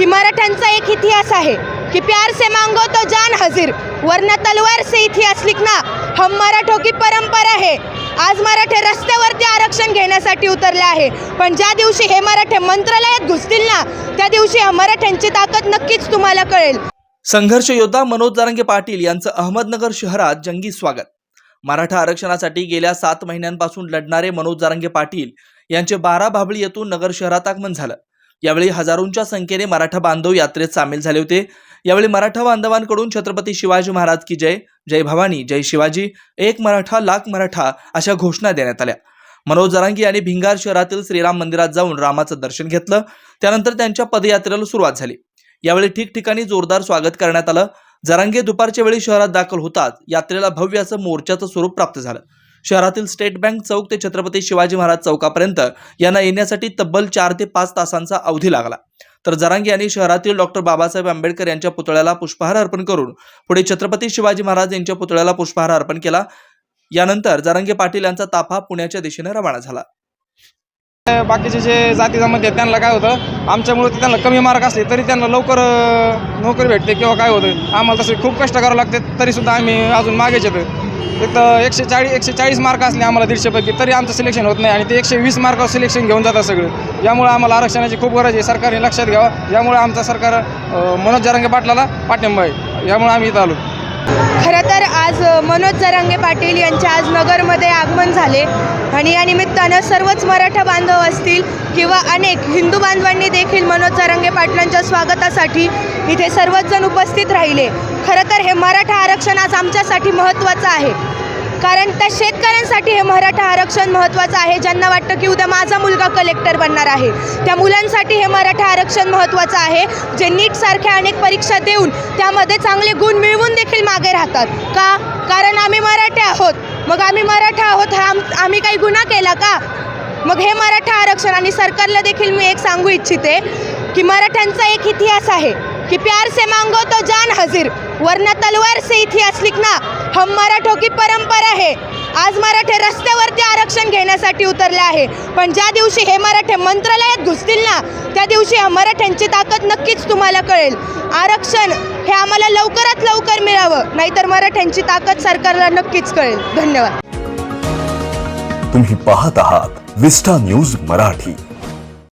की मराठ्यांचा एक इतिहास आहे कि प्यार से मांगो तो जान हजीर वरना तलवार से इतिहास लिखना हम मराठो की परंपरा आहे आज मराठे रस्त्यावरती आरक्षण घेण्यासाठी उतरले आहे. पण ज्या दिवशी हे मराठे मंत्रालयात घुसतील ना त्या दिवशी मराठ्यांची ताकद नक्कीच तुम्हाला कळेल. संघर्ष योद्धा मनोज जारंगे पाटील यांचं अहमदनगर शहरात जंगी स्वागत. मराठा आरक्षणासाठी गेल्या सात महिन्यांपासून लढणारे मनोज जारंगे पाटील यांचे बारा भाबळी येथून नगर शहरात आगमन झालं. यावेळी हजारोंच्या संख्येने मराठा बांधव यात्रेत सामील झाले होते. यावेळी मराठा बांधवांकडून छत्रपती शिवाजी महाराज की जय जय भवानी जय शिवाजी एक मराठा लाख मराठा अशा घोषणा देण्यात आल्या. मनोज जरांगी यांनी भिंगार शहरातील श्रीराम मंदिरात जाऊन रामाचं दर्शन घेतलं. त्यानंतर त्यांच्या पदयात्रेला सुरुवात झाली. यावेळी ठिकठिकाणी जोरदार स्वागत करण्यात आलं. जरांगे दुपारच्या वेळी शहरात दाखल होताच यात्रेला भव्य असं मोर्चाचं स्वरूप प्राप्त झालं. शहरातील स्टेट बँक चौक ते छत्रपती शिवाजी महाराज चौकापर्यंत यांना येण्यासाठी तब्बल चार ते पाच तासांचा अवधी लागला. तर जरांगे यांनी शहरातील डॉक्टर बाबासाहेब आंबेडकर यांच्या पुतळ्याला पुष्पहार अर्पण करून पुढे छत्रपती शिवाजी महाराज यांच्या पुतळ्याला पुष्पहार अर्पण केला. यानंतर जरांगे पाटील यांचा ताफा पुण्याच्या दिशेने रवाना झाला. बाकीचे जे जाती जमाती आहेत त्यांना काय होतं आमच्यामुळे ते त्यांना कमी मार्क असले तरी त्यांना लवकर नोकरी भेटते किंवा काय होतं आम्हाला तसे खूप कष्ट करावं लागते तरीसुद्धा आम्ही अजून मागेच येतो एक तर एकशे चाळीस एकशे चाळीस मार्क असले आम्हाला दीडशेपैकी तरी आमचं सिलेक्शन होत नाही आणि ते एकशे वीस मार्कावर सिलेक्शन घेऊन जातात सगळं. यामुळे आम्हाला आरक्षणाची खूप गरज आहे सरकारने लक्षात घ्यावं. यामुळे आमचा सरकार मनोज जरांगे पाटलाला पाठिंबा आहे. यामुळे आम्ही इथं आलो. खरं तर आज मनोज जरांगे पाटील यांचे आज नगरमध्ये आगमन झाले. आणि या निमित्तानं सर्वच मराठा बांधव असतील किंवा अनेक हिंदू बांधवांनी देखील मनोज जरांगे पाटलांच्या स्वागतासाठी इथे सर्वच जण उपस्थित राहिले. खरं तर हे मराठा आरक्षण आज आमच्यासाठी महत्त्वाचं आहे. कारण त्या शेतकऱ्यांसाठी हे मराठा आरक्षण महत्त्वाचं आहे. ज्यांना वाटतं की उद्या माझा मुलगा कलेक्टर बनणार आहे. त्या मुलांसाठी हे मराठा आरक्षण महत्त्वाचं आहे. जे नीटसारख्या अनेक परीक्षा देऊन त्यामध्ये चांगले गुण मिळवून देखील मागे राहतात. का? कारण आम्ही मराठे आहोत. मग आम्ही मराठा आहोत हा आम्ही काही गुन्हा केला का? मग हे मराठा आरक्षण आणि सरकारला देखील मी एक सांगू इच्छिते की मराठ्यांचा एक इतिहास आहे. कि प्यार से मांगो तो जान हाजिर वरना तलवार से इतिहास लिखना हम मराठो की परंपरा है। आज मराठे रस्त्यावरती आरक्षण घेण्यासाठी उतरले आहे पण ज्या दिवशी हे मराठे मंत्रालयात घुसतील ना त्या दिवशी ह्या मराठ्यांची ताकद नक्कीच तुम्हाला कळेल. आरक्षण हे आम्हाला लवकरात लवकर मिळावं नाहीतर मराठ्यांची ताकद सरकारला नक्कीच कळेल. धन्यवाद. तुम्ही पाहत आहात विस्टा न्यूज मराठी.